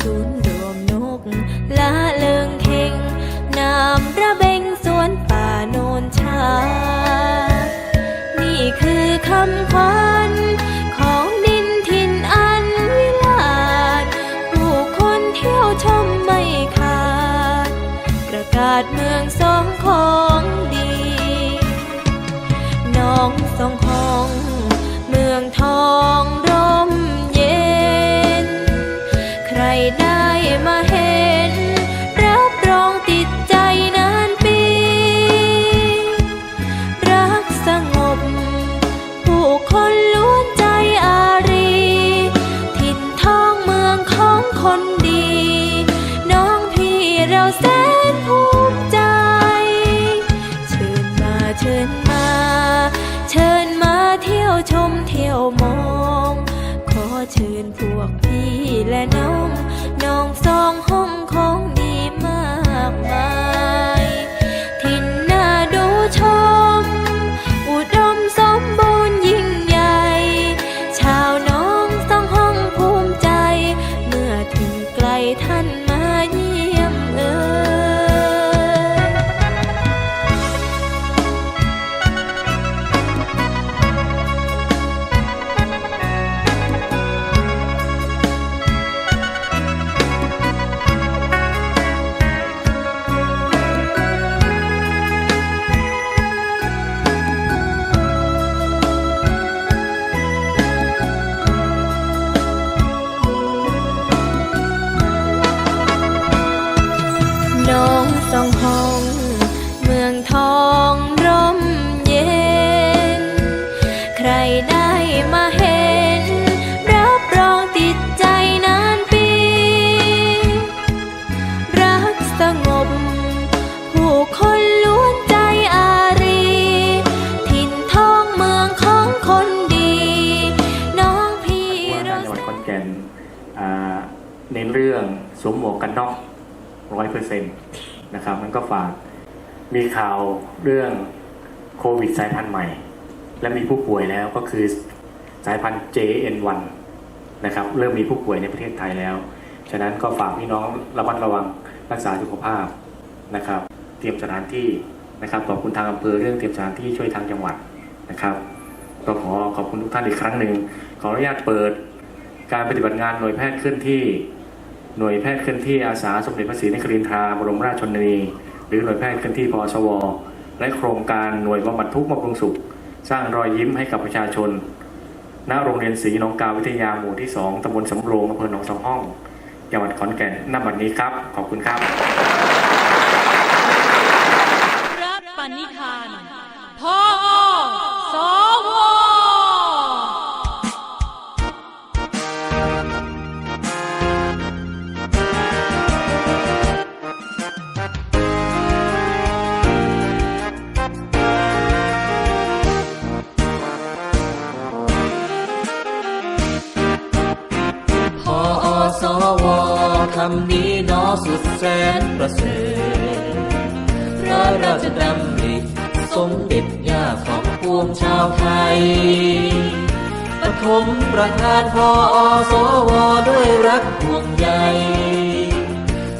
ศูนย์รวมนกละเลิงเข่งนามระเบงสวนป่าโนนชา นี่คือคำขวัญของดินทินอันวิลาศผู้คนเที่ยวชมไม่ขาด ประกาศเมืองสองขอ ชมเที่ยวมอง ขอเชิญพวกพี่และน้อง น้องสองห้อง เรื่องสวมหมวกกันน็อกร้อยเปอร์เซ็นต์นะครับมันก็ฝากมีข่าวเรื่องโควิดสายพันธุ์ใหม่ และมีผู้ป่วยแล้วก็คือสายพันธุ์ JN1 นะครับเริ่มมีผู้ป่วยในประเทศไทยแล้ว ฉะนั้นก็ฝากพี่น้องระมัดระวังรักษาสุขภาพนะครับ เตรียมสถานที่นะครับขอบคุณทางอำเภอเรื่องเตรียมสถานที่ช่วยทางจังหวัดนะครับก็ขอขอบคุณทุกท่านอีกครั้งหนึ่งขออนุญาตเปิดการปฏิบัติงานหน่วยแพทย์เคลื่อนที่ หน่วยแพทย์เคลื่อนที่อาสาสมเด็จพระศรีนครินทราบรมราชชนนีหรือหน่วยแพทย์เคลื่อนที่พอชวและโครงการหน่วยบำบัดทุกข์บำรุงสุข สร้างรอยยิ้มให้กับประชาชน ณ โรงเรียนศรีนองกาวิทยาหมู่ที่ 2ตำบลสำโรงอำเภอหนองสองห้อง จังหวัดขอนแก่นณบัดนี้ครับ ขอบคุณครับำนี้นอสุดแสนประเสริฐพระราชดำริสมเด็จย่าของปวงชาวไทยปฐมประธานพอสวด้วยรักห่วงใย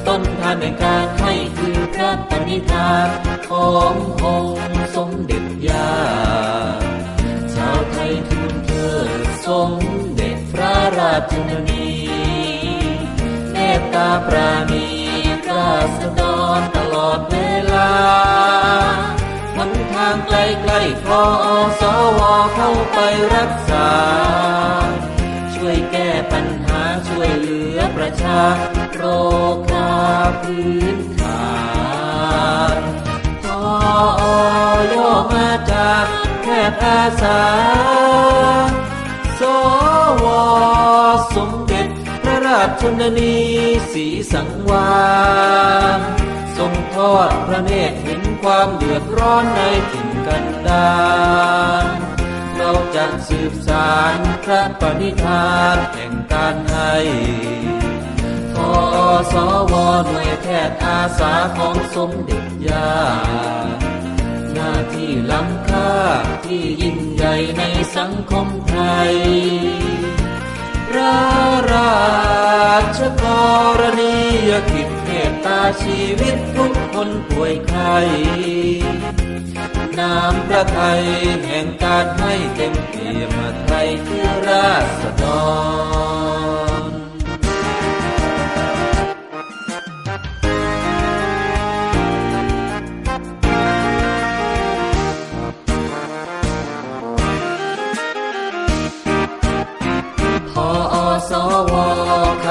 ต้นทานในการให้คือพระปณิธานขององค์สมเด็จย่าชาวไทยทุนเทิดสมเด็จพระราชนี ตาปราณีราษฎรตลอดเวลาหนทางไกลไกลๆพอสวเข้าไปรักษา ช่วยแก้ปัญหาช่วยเหลือประชาโรคาพื้นฐานพอย่อมาจากแพทย์อาสา ชชนนีสีสังวานทรงทอดพระเนตรเห็นความเดือดร้อนในถิ่นกันดารเราจะสืบสารพระปณิธานแห่งการให้ทสวหน่วยแพทย์อาสาของสมเด็จย่าหน้าที่ล้ำค่าที่ยิ่งใหญ่ในสังคมไทย ระราชกรณียกิจเมตตาชีวิตทุกคนป่วยไข้น้ำพระทัยแห่งการให้เต็มเปี่ยมไทยคือราษฎร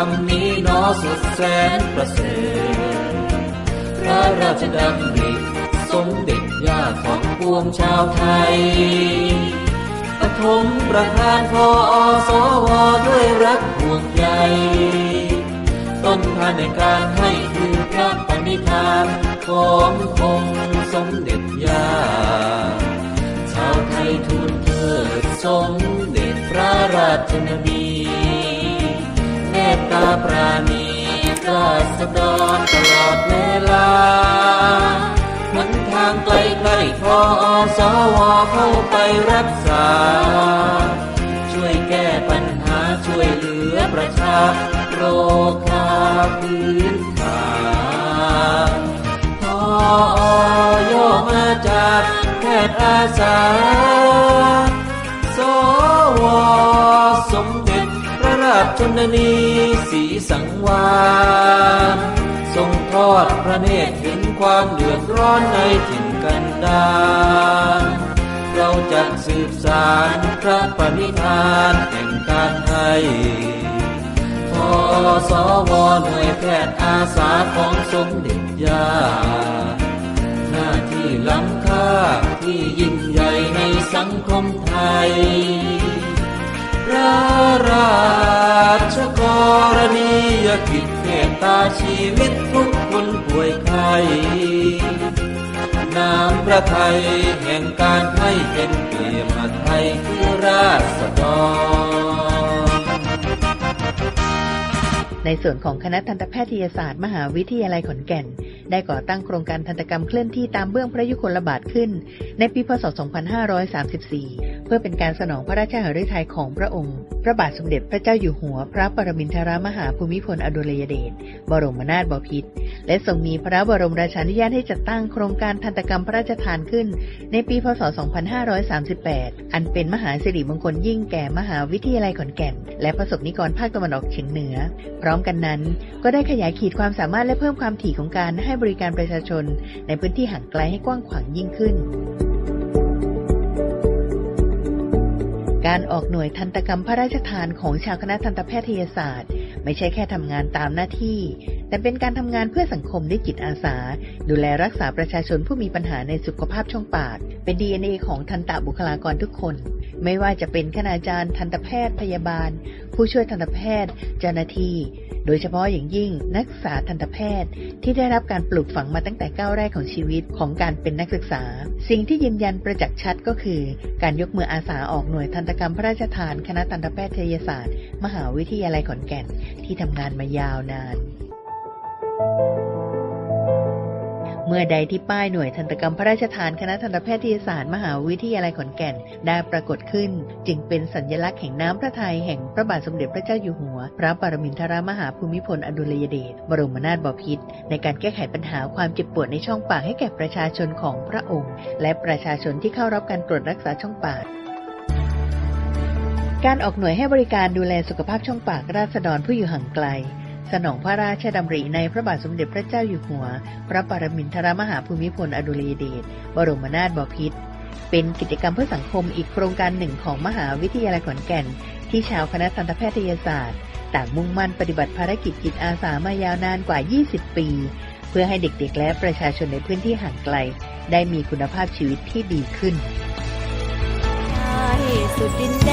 ำนี้นอสุดแสนประเสริฐพระราชดำริสมเด็จย่าของปวงชาวไทยปฐมประธานพอสวด้วยรักห่วงใยต้นทานในการให้คือพระปณิธานของคงสมเด็จย่าชาวไทยทูลเถิดสมเด็จพระราชนนีเม ตาปราณีราษฎรตลอดเวลาหนทางไกลไกลๆพอสวเข้าไปรักษา ช่วยแก้ปัญหาช่วยเหลือประชาโรคาพื้นฐานพอย่อมาจากแพทย์อาสา สวสมเด็จพระราชชนนี สังวานทรงทอดพระเนตรเห็นความเดือดร้อนในถิ่นกันดารเราจะสืบสารพระปณิธานแห่งการให้พอสวหน่วยแพทย์อาสาของสมเด็จยาหน้าที่ล้ำค่าที่ยิ่งใหญ่ในสังคมไทยพระราชกร ตาชีวิตทุกคนป่วยไข้น้ำพระไทยแห่งการให้เป็นเกียรติไทยคือราษฎรในส่วนของคณะทันตแพทยศาสตร์มหาวิทยาลัยขอนแก่น ได้ก่อตั้งโครงการทันตกรรมเคลื่อนที่ตามเบื้องพระยุคลบาทขึ้น ในปีพศ 2534 เพื่อเป็นการสนองพระราชหฤทัยของพระองค์ พระบาทสมเด็จพระเจ้าอยู่หัว พระปรมินทรมหาภูมิพลอดุลยเดช บรมนาถบพิตร และทรงมีพระบรมราชานุญาตให้จัดตั้งโครงการทันตกรรมพระราชทานขึ้น ในปีพศ 2538 อันเป็นมหาสิริมงคลยิ่งแก่มหาวิทยาลัยขอนแก่น และประสบนิกรภาคตะวันออกเฉียงเหนือ พร้อมกันนั้น ก็ได้ขยายขีดความสามารถและเพิ่มความถี่ของการให้บริการประชาชนในพื้นที่ห่างไกลให้กว้างขวางยิ่งขึ้น การออกหน่วยทันตกรรมพระราชทานของชาวคณะทันตแพทยศาสตร์ ไม่ใช่แค่ทำงานตามหน้าที่ แต่เป็นการทำงานเพื่อสังคมด้วยจิตอาสา ดูแลรักษาประชาชนผู้มีปัญหาในสุขภาพช่องปาก เป็น DNA ของทันตบุคลากรทุกคน ไม่ว่าจะเป็นคณาจารย์ทันตแพทย์พยาบาล ผู้ช่วยทันตแพทย์ เจ้าหน้าที่ โดยเฉพาะอย่างยิ่งนักศึกษาทันตแพทย์ ที่ได้รับการปลูกฝังมาตั้งแต่ก้าวแรกของชีวิตของการเป็นนักศึกษา สิ่งที่ยืนยันประจักษ์ชัดก็คือ การยกมืออาสาออกหน่วยทันตกรรมพระราชทาน คณะทันตแพทยศาสตร์ มหาวิทยาลัยขอนแก่น ที่ทำงานมายาวนาน เมื่อใดที่ป้ายหน่วยทันตกรรมพระราชทานคณะทันตแพทยศาสตร์มหาวิทยาลัยขอนแก่นได้ปรากฏขึ้น จึงเป็นสัญลักษณ์แห่งน้ำพระทัยแห่งพระบาทสมเด็จพระเจ้าอยู่หัว พระปรมินทรมหาภูมิพลอดุลยเดชบรมนาถบพิตรในการแก้ไขปัญหาความเจ็บปวดในช่องปากให้แก่ประชาชนของพระองค์ และประชาชนที่เข้ารับการตรวจรักษาช่องปากการออกหน่วยให้บริการดูแลสุขภาพช่องปากราษฎรผู้อยู่ห่างไกล สนองพระราชดำริในพระบาทสมเด็จพระเจ้าอยู่หัว พระปรมินทรมหาภูมิพลอดุลยเดชบรมนาถบพิตรเป็นกิจกรรมเพื่อสังคมอีกโครงการหนึ่งของมหาวิทยาลัยขอนแก่น ที่ชาวคณะทันตแพทยศาสตร์ ต่างมุ่งมั่นปฏิบัติภารกิจจิตอาสามายาวนานกว่า 20 ปี เพื่อให้เด็กๆ และประชาชนในพื้นที่ห่างไกล ได้มีคุณภาพชีวิตที่ดีขึ้นสุดดินแด